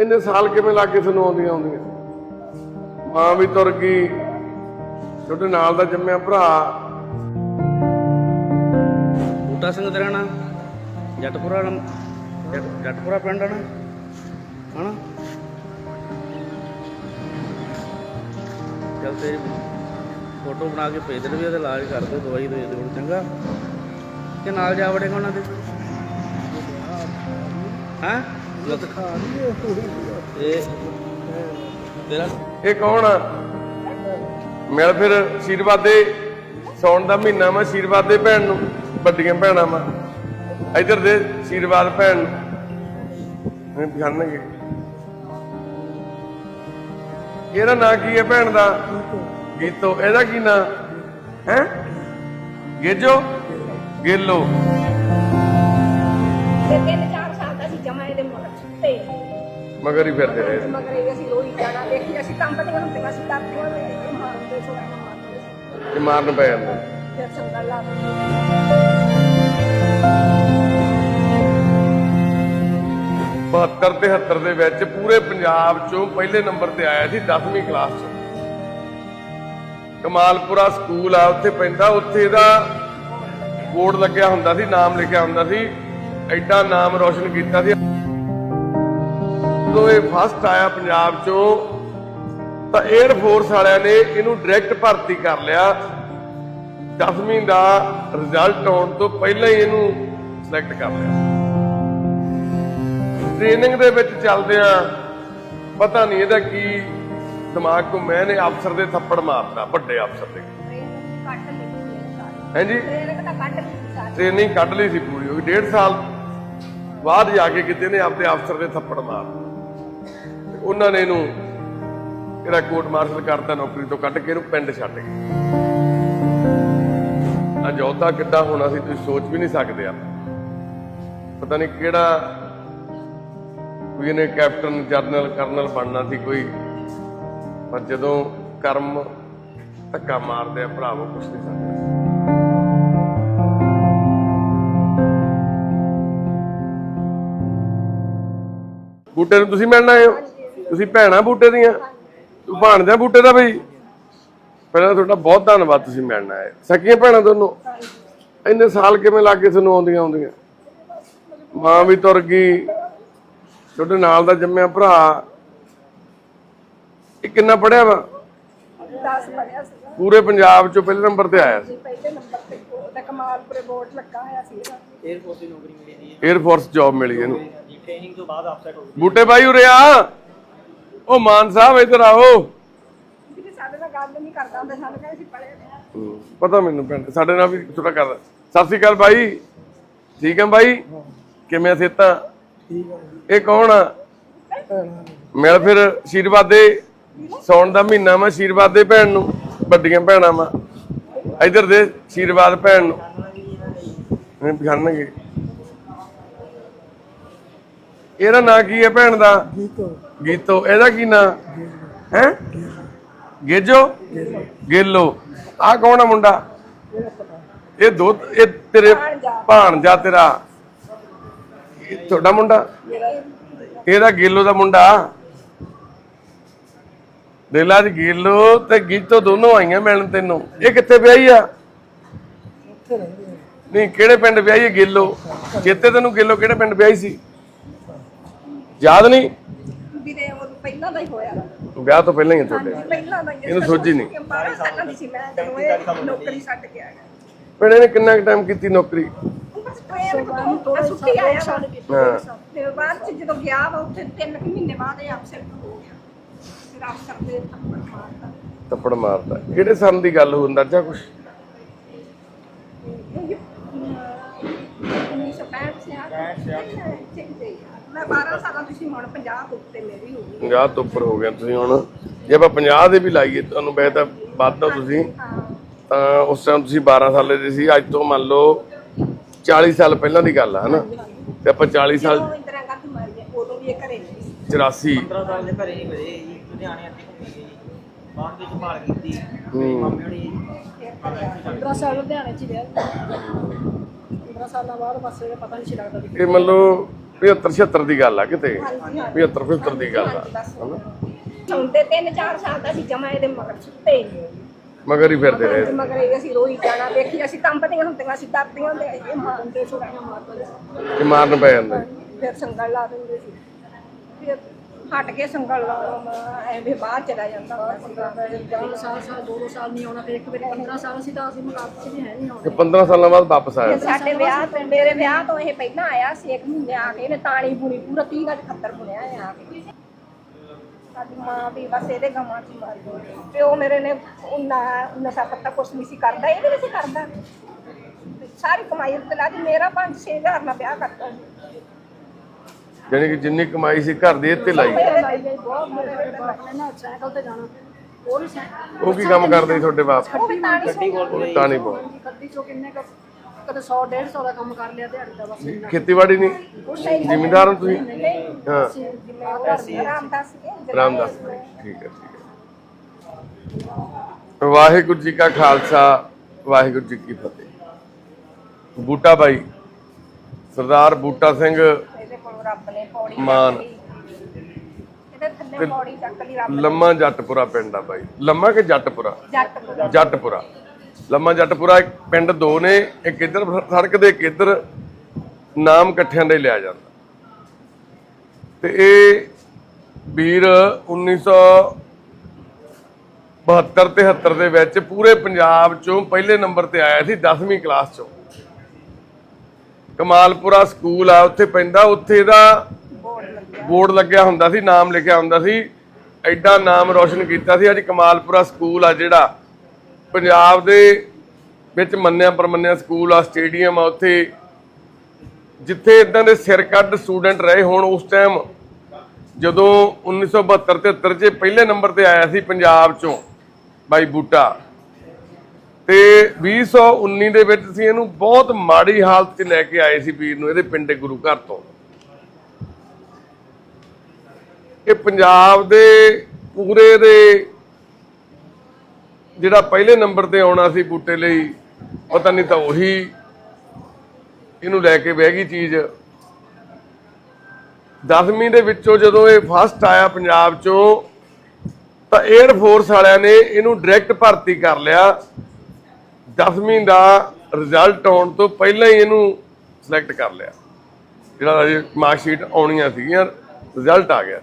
ਇੰਨੇ ਸਾਲ ਕਿਵੇਂ ਲੱਗੇ ਤੁਹਾਨੂੰ ਆਉਂਦੀਆਂ ਆਉਂਦੀਆਂ? ਮਾਂ ਵੀ ਤੁਰ ਗਈ ਛੋਟੇ ਨਾਲ ਦਾ ਜੰਮਿਆ ਭਰਾ। ਬੂਟਾ ਸਿੰਘ ਤੇਰਾ ਨਾਂ? ਜੱਟਪੁਰਾ ਪਿੰਡ ਆ ਨਾ? ਹਨਾ? ਤੇ ਫੋਟੋ ਬਣਾ ਕੇ ਭੇਜ ਦੇ ਵੀ ਉਹਦਾ ਇਲਾਜ ਕਰ ਦਿਓ ਦਵਾਈ ਦੇ ਦਿਓ ਚੰਗਾ। ਕਿ ਨਾਲ ਜਾ ਵੜੇਗਾ ਉਹਨਾਂ ਦੇ? ਹਾਂ? ਇਹ ਕੌਣ ਆ? ਮਿਲ ਫਿਰ ਆਸ਼ੀਰਵਾਦ ਦੇ ਸੌਣ ਦਾ ਮਹੀਨਾ ਵਾ ਆਸ਼ੀਰਵਾਦ ਦੇ ਭੈਣ ਨੂੰ ਵੱਡੀਆਂ ਭੈਣਾਂ ਵਾ। ਇਧਰ ਦੇ ਆਸ਼ੀਰਵਾਦ ਭੈਣ ਨੂੰ। ਇਹ ਪਛਾਣਨਗੇ ਇਹਦਾ ਨਾਂ ਕੀ ਹੈ ਭੈਣ ਦਾ? ਗੀਤੋ। ਇਹਦਾ ਕੀ ਨਾਂ? ਹੈ? ਗੇਜੋ? ਗੇਲੋ। ਤੇ ਤਿੰਨ ਤੇ ਮਗਰ ਹੀ ਫਿਰਦੇ ਰਹੇ ਮਗਰ ਇਹ ਅਸੀਂ ਰੋਈ ਜਾਣਾ ਦੇਖੀ ਅਸੀਂ ਕੰਮ ਤੇ ਹੁੰਦੇ ਅਸੀਂ ਕਰਦੀਆਂ ਨੇ ਮਾਰਦੇ ਸੋ ਇਹਨਾਂ ਮਾਰਦੇ ਸੀ। ਇਹ ਮਾਰਨ ਪੈ ਜਾਂਦੇ। ਫਿਰ ਸੰਗਲ ਲਾ 72 ਤੇ 73 ਦੇ ਵਿੱਚ ਪੂਰੇ ਪੰਜਾਬ ਚੋਂ ਪਹਿਲੇ ਨੰਬਰ ਤੇ ਆਇਆ ਸੀ 10ਵੀਂ ਕਲਾਸ ਚੋਂ। ਕਮਾਲਪੁਰਾ ਸਕੂਲ ਆ ਉੱਥੇ ਪੈਂਦਾ ਉੱਥੇ ਇਹਦਾ ਬੋਰਡ ਲੱਗਿਆ ਹੁੰਦਾ ਸੀ ਨਾਮ ਲਿਖਿਆ ਹੁੰਦਾ ਸੀ ਐਡਾ ਨਾਮ ਰੋਸ਼ਨ ਕੀਤਾ ਸੀ। ਜਦੋਂ ਇਹ ਫਸਟ ਆਇਆ ਪੰਜਾਬ ਚੋਂ, ਤਾਂ 에ਅਰ ਫੋਰਸ ਵਾਲਿਆਂ ਨੇ ਇਹਨੂੰ ਡਾਇਰੈਕਟ ਭਰਤੀ ਕਰ ਲਿਆ। 10ਵੀਂ ਦਾ ਰਿਜ਼ਲਟ ਆਉਣ ਤੋਂ ਪਹਿਲਾਂ ਹੀ ਇਹਨੂੰ ਸਿਲੈਕਟ ਕਰ ਲਿਆ। ਟ੍ਰੇਨਿੰਗ ਦੇ ਵਿੱਚ ਚੱਲਦਿਆਂ ਪਤਾ ਨਹੀਂ ਇਹਦਾ ਕੀ ਦਿਮਾਗ ਕੋ ਮੈਂ ਨੇ ਅਫਸਰ ਦੇ ਥੱਪੜ ਮਾਰਦਾ ਵੱਡੇ ਅਫਸਰ ਦੇ। ਹਾਂਜੀ? ਟ੍ਰੇਨਿੰਗ ਕੱਢ ਲਈ ਸੀ ਪੂਰੀ, ਉਹ ਡੇਢ ਸਾਲ ਬਾਅਦ ਜਾ ਕੇ ਕਿਤੇ ਨੇ ਆਪਦੇ ਅਫਸਰ ਦੇ ਥੱਪੜ ਮਾਰ ਉਹਨਾਂ ਨੇ ਇਹਨੂੰ ਇਹਦਾ ਕੋਰਟ ਮਾਰਸ਼ਲ ਕਰਤਾ, ਨੌਕਰੀ ਤੋਂ ਕੱਢ ਕੇ ਇਹਨੂੰ ਪਿੰਡ ਛੱਡ ਗਏ। ਅੱਜ ਕਿੱਦਾਂ ਹੋਣਾ ਸੀ ਤੁਸੀਂ ਸੋਚ ਵੀ ਨਹੀਂ ਸਕਦੇ ਆ ਪਤਾ ਨਹੀਂ ਕਿਹੜਾ ਕੋਈ ਇਹਨੇ ਕੈਪਟਨ, ਜਨਰਲ, ਕਰਨਲ ਬਣਨਾ ਸੀ ਕੋਈ। ਪਰ ਜਦੋਂ ਕਰਮ ਧੱਕਾ ਮਾਰਦੇ ਆ, ਭਰਾਵੋ, ਕੁਛ ਨਹੀਂ ਸਕਦੇ ਬੂਟੇ ਨੂੰ ਤੁਸੀਂ ਮਿਲਣ ਆਏ ਹੋ? ਤੁਸੀਂ ਭੈਣਾ ਬੂਟੇ ਦੀਆਂ? ਤੂੰ ਭਾਣਦਿਆਂ ਬੂਟੇ ਦਾ ਬਈ। ਪਹਿਲਾਂ ਤੁਹਾਡਾ ਬਹੁਤ ਧੰਨਵਾਦ ਤੁਸੀਂ ਮਿਲਣ ਆਏ। ਸਕੀਆਂ ਭੈਣਾਂ ਦੋਨੋਂ ਇੰਨੇ ਸਾਲ ਕਿਵੇਂ ਲੱਗ ਤੁਹਾਨੂੰ ਆਉਂਦੀਆਂ ਆਉਂਦੀਆਂ? ਮਾਂ ਵੀ ਤੁਰ ਗਈ। ਤੁਹਾਡੇ ਨਾਲ ਦਾ ਜੰਮਿਆ ਭਰਾ। ਇਹ ਕਿੰਨਾ ਪੜਿਆ ਵਾ? ਪੂਰੇ ਪੰਜਾਬ ਚੋਂ ਪਹਿਲੇ ਨੰਬਰ ਤੇ ਆਇਆ ਸੀ। ਪਹਿਲੇ ਨੰਬਰ ਤੇ। ਕਮਾਲਪੁਰੇ ਬੋਰਡ ਲੱਗਾ ਹੋਇਆ ਸੀ 에ਅਰਫੋਰਸ ਦੀ ਨੌਕਰੀ ਮਿਲੀ ਦੀ 에ਅਰਫੋਰਸ ਜੌਬ ਮਿਲੀ ਇਹਨੂੰ। ਟ੍ਰੇਨਿੰਗ ਤੋਂ ਬਾਅਦ ਆਪਸੈਟ ਹੋ ਗਈ। ਬੂਟੇ ਬਾਈ ਉਹ ਮਾਨ ਸਾਹਿਬ ਇੱਧਰ ਆਓ। ਵੀ ਸਾਡੇ ਨਾਲ ਗੱਲ ਨਹੀਂ ਕਰਦਾ ਹੁੰਦਾ ਸਾਨੂੰ ਕਹਿੰਦੇ ਸੀ ਪੜੇ ਨੇ ਹਮ, ਪਤਾ ਮੈਨੂੰ ਪਿੰਡ ਸਾਡੇ ਨਾਲ ਵੀ ਥੋੜਾ ਕਰਦਾ ਸਤਿ ਸ੍ਰੀ ਅਕਾਲ ਬਾਈ। ਠੀਕ ਹੈ ਬਾਈ? ਕਿਵੇਂ ਸੇਤਾ ਇਹ ਕੌਣ ਆ? ਮਿਲ ਫਿਰ ਆਸ਼ੀਰਵਾਦ ਦੇ ਸੌਣ ਦਾ ਮਹੀਨਾ ਵਾ ਆਸ਼ੀਰਵਾਦ ਦੇ ਭੈਣ ਨੂੰ ਵੱਡੀਆਂ ਭੈਣਾਂ ਵਾ। ਇਧਰ ਦੇ ਆਸ਼ੀਰਵਾਦ ਭੈਣ ਨੂੰ। ਇਹ ਪਛਾਣਨਗੇ ਇਹਦਾ ਨਾਂ ਕੀ ਹੈ ਭੈਣ ਦਾ? ਗੀਤੋ। ਗੀਤੋ ਇਹਦਾ ਕੀ ਨਾਂ? ਹੈ? ਗੇਜੋ? ਗੇਲੋ। ਆਹ ਕੌਣ ਆ ਮੁੰਡਾ? ਇਹ ਦੋ ਇਹ ਤੇਰੇ ਭਾਣਜਾ ਤੇਰਾ। ਇਹ ਤੁਹਾਡਾ ਮੁੰਡਾ? ਇਹਦਾ ਗੇਲੋ ਦਾ ਮੁੰਡਾ? ਦੇਲਾ ਜੀ ਗੇਲੋ ਤੇ ਗੀਤੋ ਦੋਨੋਂ ਆਈਆਂ ਮਿਲਣ ਤੈਨੂੰ। ਇਹ ਕਿੱਥੇ ਵਿਆਹੀ ਆ? ਆ। ਨਹੀਂ ਕਿਹੜੇ ਪਿੰਡ ਵਿਆਹੀ ਹੈ ਗੇਲੋ? ਚੇਤੇ ਤੈਨੂੰ ਗੇਲੋ ਕਿਹੜੇ ਪਿੰਡ ਵਿਆਹੀ ਸੀ? ਯਾਦ ਨਹੀਂ? ਵੀਰੇ ਉਹ ਪਹਿਲਾਂ ਦਾ ਹੀ ਹੋਇਆ। ਵਿਆਹ ਤੋਂ ਪਹਿਲਾਂ ਹੀ ਹੈ ਤੁਹਾਡੇ। ਪਹਿਲਾਂ ਦਾ ਹੀ ਇਹਨੂੰ ਸੋਝੀ ਨਹੀਂ। 12 ਸਾਲਾਂ ਦੀ ਸੀ ਮੈਂ ਜਦੋਂ ਇਹ ਨੌਕਰੀ ਛੱਡ ਕੇ ਆ ਗਿਆ ਭੈਣੇ ਨੇ ਕਿੰਨਾ ਟਾਈਮ ਕੀਤੀ ਨੌਕਰੀ? ਬਸ ਟ੍ਰੇਨ ਤੋਂ ਸੁੱਤੀ ਆਇਆ ਵਾ। ਹਾਂ। ਤੇ ਬਾਅਦ ਚ ਜਦੋਂ ਗਿਆ ਵਾ ਉੱਥੇ ਤਿੰਨ ਕੁ ਮਹੀਨੇ ਬਾਅਦ ਇਹ ਅਫਸਰ ਹੋ ਗਿਆ। ਫਿਰ ਅਫਸਰ ਦੇ ਥੱਪੜ ਮਾਰਦਾ ਥੱਪੜ ਮਾਰਦਾ ਕਿਹੜੇ ਸਾਲ ਦੀ ਗੱਲ ਹੋ ਅੰਦਾਜ਼ਾ ਕੁਛ? ਇਹ 1965 ਸੇ ਆ ਮੈਂ 12 ਸਾਲਾਂ ਦੀ ਸੀ ਹੁਣ 50 ਉੱਤੇ ਮੇਰੀ ਹੋ ਗਈ। 50 ਤੋਂ ਉੱਪਰ ਹੋ ਗਿਆ ਤੁਸੀਂ ਹੁਣ। ਜੇ ਆਪਾਂ 50 ਦੇ ਵੀ ਲਾਈਏ ਤੁਹਾਨੂੰ ਵੈਸੇ ਤਾਂ ਵੱਧ ਹੋ ਤੁਸੀਂ। ਹਾਂ। ਤਾਂ ਉਸ ਟਾਈਮ ਤੁਸੀਂ 12 ਸਾਲੇ ਦੇ ਸੀ। ਅੱਜ ਤੋਂ ਮੰਨ ਲਓ 40 ਸਾਲ ਪਹਿਲਾਂ ਦੀ ਗੱਲ ਆ ਹਨਾ? ਤੇ ਆਪਾਂ 40 ਸਾਲ ਇੰਦਰਾ ਗਾਂਧੀ ਮਾਰੀ ਹੈ, ਉਦੋਂ ਵੀ ਇਹ ਘਰੇ ਨਹੀਂ ਸੀ। 84 15 ਸਾਲ ਦੇ ਘਰੇ ਹੀ ਮਿਲੇ ਜੀ। ਲੁਧਿਆਣੇ ਅੱਧੇ ਘੁੰਮੀ ਗਏ ਜੀ। ਬਾਹਰ ਦੀ ਸੰਭਾਲ ਕੀਤੀ। ਮੰਮੀ ਹੋਣੀ ਫਿਰ ਘਰੇ ਆ 15 ਸਾਲ ਲੁਧਿਆਣੇ ਚ ਰਿਹਾ 15 ਸਾਲਾਂ ਬਾਅਦ ਬਸ ਇਹ ਪਤਾ ਨਹੀਂ ਸੀ ਲੱਗਦਾ ਵੀ ਇਹ ਮੰਨ ਲਓ 75 76 ਦੀ ਗੱਲ ਆ ਕਿਤੇ। 75 75 ਦੀ ਗੱਲ ਆ। ਹਨਾ? ਸੁਣਦੇ ਤਿੰਨ ਚਾਰ ਸਾਲ ਦਾ ਸੀ ਜਮਾ ਇਹਦੇ ਮਗਰ ਸੁੱਤੇ। ਮਗਰ ਹੀ ਫਿਰਦੇ ਰਹੇ। ਮਗਰ ਇਹ ਅਸੀਂ ਰੋਈ ਜਾਣਾ ਵੇਖੀ ਅਸੀਂ ਕੰਬਦੀਆਂ ਹੁੰਦੀਆਂ ਅਸੀਂ ਡਰਦੀਆਂ ਹੁੰਦੇ ਇਹ ਮਾਰਦੇ ਸੁਣਾਈਆਂ ਮਾਰਦੇ ਸੀ। ਕਿ ਮਾਰਨ ਪੈ ਜਾਂਦੇ। ਫਿਰ ਸੰਗਲ ਲਾ ਦਿੰਦੇ ਸੀ। ਹਟ ਕੇ ਸੰਗਲ ਲਾਉਣਾ ਐਵੇਂ ਬਾਹਰ ਚਲਾ ਜਾਂਦਾ ਹੁੰਦਾ ਸੀ ਚਾਰ ਸਾਲ ਸਾਲ ਦੋ ਦੋ ਸਾਲ ਨਹੀਂ ਆਉਣਾ ਫਿਰ ਇੱਕ ਵਾਰੀ 15 ਸਾਲ ਸੀ ਤਾਂ ਅਸੀਂ 'ਚ ਵੀ ਹੈ ਨਹੀਂ ਆਉਣਾ ਕਿ 15 ਸਾਲਾਂ ਬਾਅਦ ਵਾਪਸ ਆਇਆ। ਸਾਡੇ ਵਿਆਹ ਤੋਂ ਮੇਰੇ ਵਿਆਹ ਤੋਂ ਇਹ ਪਹਿਲਾਂ ਆਇਆ ਸੀ ਇੱਕ ਮਹੀਨੇ ਆ ਕੇ ਇਹਨੇ ਤਾਣੀ ਬੁਣੀ ਪੂਰਾ 30 ਗੱਜ ਖੱਤਰ ਬੁਣਿਆ ਹੈ ਆ ਕੇ। ਸਾਡੀ ਮਾਂ ਵੀ ਬਸ ਇਹਦੇ ਗਮਾਂ ਚ ਹੀ ਮਰ ਗਈ। ਪਿਓ ਮੇਰੇ ਨੇ ਉਹਨਾਂ ਨਸ਼ਾ ਪੱਤਾ ਕੁਛ ਨਹੀਂ ਸੀ ਕਰਦਾ ਇਹ ਵੀ ਨਹੀਂ ਸੀ ਕਰਦਾ। ਤੇ ਸਾਰੀ ਕਮਾਈ ਉੱਤੇ ਲਾ ਦੀ ਮੇਰਾ 5-6000 ਨਾਲ ਵਿਆਹ ਕਰਤਾ। ਜਾਣੀ ਕਿ ਜਿੰਨੀ ਕਮਾਈ ਸੀ ਘਰ ਦੀ ਇੱਥੇ ਲਾਈ। ਬਹੁਤ ਤੇ ਉਹ ਕੀ ਕੰਮ ਕਰਦੇ ਸੀ ਤੁਹਾਡੇ ਬਾਪ? ਉਹ ਵੀ ਤਾਣੀ ਸੌਂ। ਟਾਣੀ ਬੋ ਗੱਡੀ ਚੋਂ ਕਿੰਨੇ ਕੁ ਕਦੇ 100 150 ਦਾ ਕੰਮ ਕਰ ਲਿਆ ਦਿਹਾੜੀ ਦਾ ਬਸ। ਇੰਨਾ ਖੇਤੀਬਾੜੀ ਨਹੀਂ? ਜ਼ਿਮੀਂਦਾਰ ਹੋ ਤੁਸੀਂ? ਹਾਂ। ਜਿੰਮੇਵਾਰ ਰਾਮਦਾਸ ਕੇ ਰਾਮਦਾਸ ਭਾਈ, ਠੀਕ ਹੈ ਠੀਕ ਹੈ। ਵਾਹਿਗੁਰੂ ਜੀ ਕਾ ਖਾਲਸਾ ਵਾਹਿਗੁਰੂ ਜੀ ਕੀ ਫਤਿਹ। ਬੂਟਾ ਬਾਈ ਸਰਦਾਰ ਬੂਟਾ ਸਿੰਘ ਰੱਬ ਨੇ ਪੌੜੀ ਮਾਨ। ਚੱਕ ਲਈ। ਇਹਦੇ ਥੱਲੇ ਪੌੜੀ ਚੱਕ ਲਈ ਰੱਬ ਨੇ। ਲੰਮਾ ਜੱਟਪੁਰਾ ਪਿੰਡ ਆ ਬਾਈ। ਲੰਮਾ ਕਿ ਜੱਟਪੁਰਾ? ਜੱਟ ਜੱਟਪੁਰਾ। ਲੰਮਾ ਜੱਟਪੁਰਾ ਇੱਕ ਪਿੰਡ ਦੋ ਨੇ ਇੱਕ ਇੱਧਰ ਸੜਕ ਦੇ ਇੱਕ ਇੱਧਰ ਨਾਮ ਇਕੱਠਿਆਂ ਦੇ ਲਿਆ ਜਾਂਦਾ। ਤੇ ਇਹ ਵੀਰ 1972 73 ਦੇ ਵਿੱਚ ਪੂਰੇ ਪੰਜਾਬ ਚੋਂ ਪਹਿਲੇ ਨੰਬਰ ਤੇ ਆਇਆ ਸੀ 10ਵੀਂ ਕਲਾਸ ਚੋਂ। ਕਮਾਲਪੁਰਾ ਸਕੂਲ ਆ ਉੱਥੇ ਪੈਂਦਾ ਉੱਥੇ ਦਾ ਬੋਰਡ ਲੱਗਿਆ। ਹੁੰਦਾ ਸੀ ਨਾਮ ਲਿਖਿਆ ਹੁੰਦਾ ਸੀ। ਐਡਾ ਨਾਮ ਰੋਸ਼ਨ ਕੀਤਾ ਸੀ ਅੱਜ ਕਮਾਲਪੁਰਾ ਸਕੂਲ ਆ ਜਿਹੜਾ। ਪੰਜਾਬ ਦੇ ਵਿੱਚ ਮੰਨਿਆ ਪਰਮੰਨਿਆ ਸਕੂਲ ਆ ਸਟੇਡੀਅਮ ਆ ਉੱਥੇ। ਜਿੱਥੇ ਇਦਾਂ ਦੇ ਸਿਰ ਕੱਢ ਸਟੂਡੈਂਟ ਰਹੇ ਹੋਣ ਉਸ ਟਾਈਮ ਜਦੋਂ 1972 ਤੇ 73 ਚ ਪਹਿਲੇ ਨੰਬਰ ਤੇ ਆਇਆ ਸੀ ਪੰਜਾਬ ਚੋਂ ਬਾਈ ਬੂਟਾ। ਤੇ 2019 ਦੇ ਵਿੱਚ ਅਸੀਂ ਇਹਨੂੰ ਬਹੁਤ ਮਾੜੀ ਹਾਲਤ 'ਚ ਲੈ ਕੇ ਆਏ ਸੀ ਵੀਰ ਨੂੰ ਇਹਦੇ ਪਿੰਡ ਗੁਰੂ ਘਰ ਤੋਂ। ਇਹ ਪੰਜਾਬ ਦੇ ਪੂਰੇ ਦੇ ਜਿਹੜਾ ਪਹਿਲੇ ਨੰਬਰ ਤੇ ਆਉਣਾ ਸੀ ਬੂਟੇ ਲਈ, ਪਤਾ ਨਹੀਂ ਤਾਂ ਉਹੀ ਇਹਨੂੰ ਲੈ ਕੇ ਬਹਿ ਗਈ ਚੀਜ਼। 10ਵੀਂ ਦੇ ਵਿੱਚੋਂ ਜਦੋਂ ਇਹ ਫਸਟ ਆਇਆ ਪੰਜਾਬ ਚੋਂ, ਤਾਂ 에ਅਰ ਫੋਰਸ ਵਾਲਿਆਂ ਨੇ ਇਹਨੂੰ ਡਾਇਰੈਕਟ ਭਰਤੀ ਕਰ ਲਿਆ। 10ਵੀਂ ਦਾ ਰਿਜ਼ਲਟ ਆਉਣ ਤੋਂ ਪਹਿਲਾਂ ਹੀ ਇਹਨੂੰ ਸਿਲੈਕਟ ਕਰ ਲਿਆ। ਜਿਹੜਾ ਅਜੇ ਮਾਰਕ ਸ਼ੀਟ ਆਉਣੀਆਂ ਸੀਗੀਆਂ ਰਿਜ਼ਲਟ ਆ ਗਿਆ।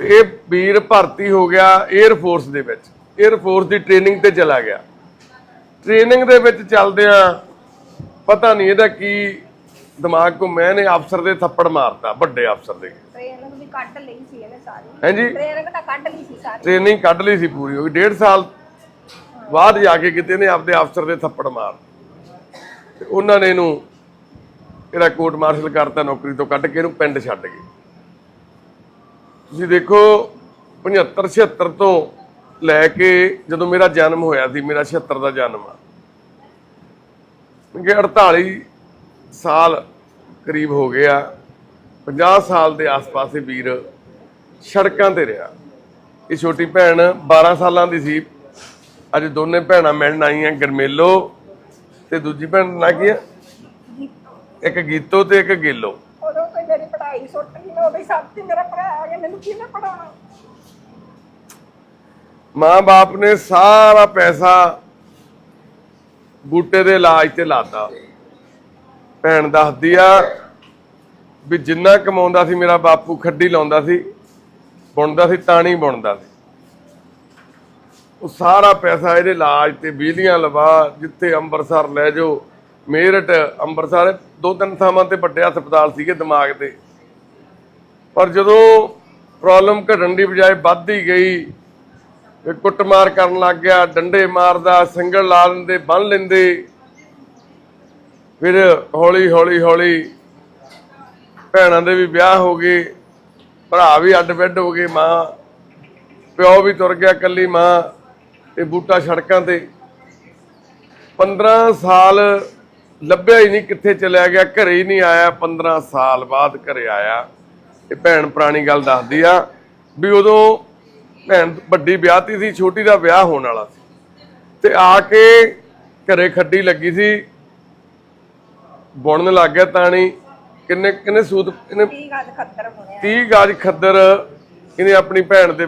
ਤੇ ਇਹ ਵੀਰ ਭਰਤੀ ਹੋ ਗਿਆ 에ਅਰ ਫੋਰਸ ਦੇ ਵਿੱਚ। 에ਅਰ ਫੋਰਸ ਦੀ ਟ੍ਰੇਨਿੰਗ ਤੇ ਚਲਾ ਗਿਆ। ਟ੍ਰੇਨਿੰਗ ਦੇ ਵਿੱਚ ਚੱਲਦਿਆਂ ਪਤਾ ਨਹੀਂ ਇਹਦਾ ਕੀ ਦਿਮਾਗ ਘੁੰਮਿਆ ਨੇ ਅਫਸਰ ਦੇ ਥੱਪੜ ਮਾਰਤਾ ਵੱਡੇ ਅਫਸਰ ਦੇ। ਟ੍ਰੇਨਿੰਗ ਵੀ ਕੱਢ ਲਈ ਸੀ ਇਹਨੇ ਸਾਰੀ। ਹਾਂਜੀ ਟ੍ਰੇਨਿੰਗ ਤਾਂ ਕੱਢ ਲਈ ਸੀ ਸਾਰੀ। ਟ੍ਰੇਨਿੰਗ ਕੱਢ ਲਈ ਸੀ ਪੂਰੀ। ਉਹ ਡੇਢ ਸਾਲ ਬਾਅਦ ਜਾ ਕੇ ਕਿਤੇ ਨੇ ਆਪਦੇ ਅਫਸਰ ਦੇ ਥੱਪੜ ਮਾਰ ਤੇ ਉਹਨਾਂ ਨੇ ਇਹਨੂੰ ਇਹਦਾ ਕੋਰਟ ਮਾਰਸ਼ਲ ਕਰਤਾ, ਨੌਕਰੀ ਤੋਂ ਕੱਢ ਕੇ ਇਹਨੂੰ ਪਿੰਡ ਛੱਡ ਗਏ। ਤੁਸੀਂ ਦੇਖੋ 75 76 ਤੋਂ ਲੈ ਕੇ ਜਦੋਂ ਮੇਰਾ ਜਨਮ ਹੋਇਆ ਸੀ, ਮੇਰਾ 76 ਦਾ ਜਨਮ ਆ। ਕਿ 48 ਸਾਲ ਕਰੀਬ ਹੋ ਗਿਆ 50 ਸਾਲ ਦੇ ਆਸ-ਪਾਸ ਇਹ ਵੀਰ ਸੜਕਾਂ ਤੇ ਰਿਹਾ। ਇਹ ਛੋਟੀ ਭੈਣ 12 ਸਾਲਾਂ ਦੀ ਸੀ ਅੱਜ ਦੋਨੇ ਭੈਣਾਂ ਮਿਲਣ ਆਈਆਂ ਗਰਮੇਲੋ ਤੇ ਦੂਜੀ ਭੈਣ ਨਾਂ ਕੀ ਇੱਕ ਗੀਤੋ ਤੇ ਇੱਕ ਗੇਲੋ। ਉਦੋਂ ਕੋਈ ਮੇਰੀ ਪੜ੍ਹਾਈ ਸੁੱਟ ਗਈ ਮੈਂ ਉਹਦੇ ਸਭ ਤੇ ਮੇਰਾ ਭਰਾ ਆ ਗਿਆ ਮੈਨੂੰ ਕਿਵੇਂ ਪੜਾਉਣਾ ਮਾਂ-ਬਾਪ ਨੇ ਸਾਰਾ ਪੈਸਾ ਬੂਟੇ ਦੇ ਇਲਾਜ ਤੇ ਲਾਤਾ। ਭੈਣ ਦੱਸਦੀ ਆ ਵੀ ਜਿੰਨਾ ਕਮਾਉਂਦਾ ਸੀ ਮੇਰਾ ਬਾਪੂ ਖੱਡੀ ਲਾਉਂਦਾ ਸੀ ਬੁਣਦਾ ਸੀ ਤਾਣੀ ਬੁਣਦਾ ਸੀ। ਉਹ ਸਾਰਾ ਪੈਸਾ ਇਹਦੇ ਇਲਾਜ ਤੇ ਬਿਜਲੀਆਂ ਲਵਾ, ਜਿੱਥੇ ਅੰਮ੍ਰਿਤਸਰ ਲੈ ਜਾਓ। ਮੇਰਟ ਅੰਮ੍ਰਿਤਸਰ ਦੋ ਤਿੰਨ ਥਾਵਾਂ ਤੇ ਵੱਡੇ ਹਸਪਤਾਲ ਸੀਗੇ ਦਿਮਾਗ ਦੇ ਪਰ ਜਦੋਂ ਪ੍ਰੋਬਲਮ ਘਟਣ ਦੀ ਬਜਾਏ ਵੱਧਦੀ ਗਈ ਵੀ ਕੁੱਟਮਾਰ ਕਰਨ ਲੱਗ ਗਿਆ, ਡੰਡੇ ਮਾਰਦਾ, ਸੰਗਲ ਲਾ ਲੈਂਦੇ, ਬੰਨ ਲੈਂਦੇ। ਫਿਰ ਹੌਲੀ ਹੌਲੀ ਹੌਲੀ ਭੈਣਾਂ ਦੇ ਵੀ ਵਿਆਹ ਹੋ ਗਏ, ਭਰਾ ਵੀ ਅੱਡ ਵੱਡ ਹੋ ਗਏ, ਮਾਂ, ਪਿਓ ਵੀ ਤੁਰ ਗਿਆ ਕੱਲੀ ਮਾਂ। ਤੇ ਬੂਟਾ ਸੜਕਾਂ ਤੇ। 15 ਸਾਲ ਲੱਭਿਆ ਹੀ ਨਹੀਂ ਕਿੱਥੇ ਚਲਿਆ ਗਿਆ ਘਰੇ ਹੀ ਨਹੀਂ ਆਇਆ। 15 ਸਾਲ ਬਾਅਦ ਘਰੇ ਆਇਆ। ਇਹ ਭੈਣ ਪੁਰਾਣੀ ਗੱਲ ਦੱਸਦੀ ਆ ਵੀ ਉਦੋਂ ਭੈਣ ਵੱਡੀ ਵਿਆਹਤੀ ਸੀ ਛੋਟੀ ਦਾ ਵਿਆਹ ਹੋਣ ਵਾਲਾ ਸੀ। ਤੇ ਆ ਕੇ ਘਰੇ ਖੱਡੀ ਲੱਗੀ ਸੀ। ਬੁਣਨ ਲੱਗ ਗਿਆ ਤਾਣੀ। ਕਿੰਨੇ ਕਿੰਨੇ ਸੂਤ ਇਹਨੇ 30 ਗਜ ਖੱਤਰ ਬੁਣਿਆ। 30 ਗਾਜ ਖੱਦਰ ਇਹਨੇ ਆਪਣੀ ਭੈਣ ਦੇ